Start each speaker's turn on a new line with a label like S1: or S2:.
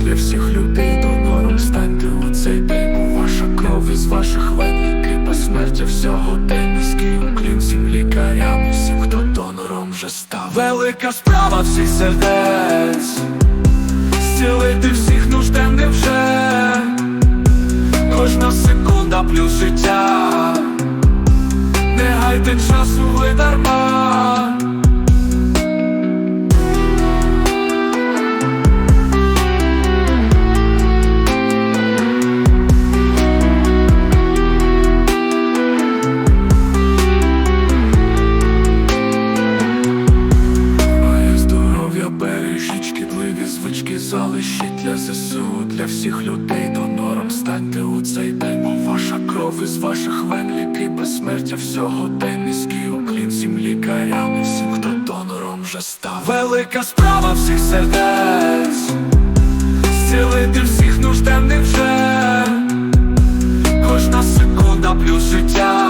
S1: для всіх людей донором станьте у цей день. У ваша кров із ваших вен. Кріпа смерті всього день. Низький уклін всім лікарям Всім, хто донором вже став. Велика справа всіх сердець. Зцілити всіх нужденних вже. Кожна секунда плюс життя. Не гайте часу ви дарма залишіть для ЗСУ, для всіх людей донором станьте у цей день, ваша кров із ваших вен ліки безсмертя. Всього день низький уклін всім лікарям всім, хто донором вже став. Велика справа всіх сердець, зцілити всіх нужденних вже, кожна секунда плюс життя.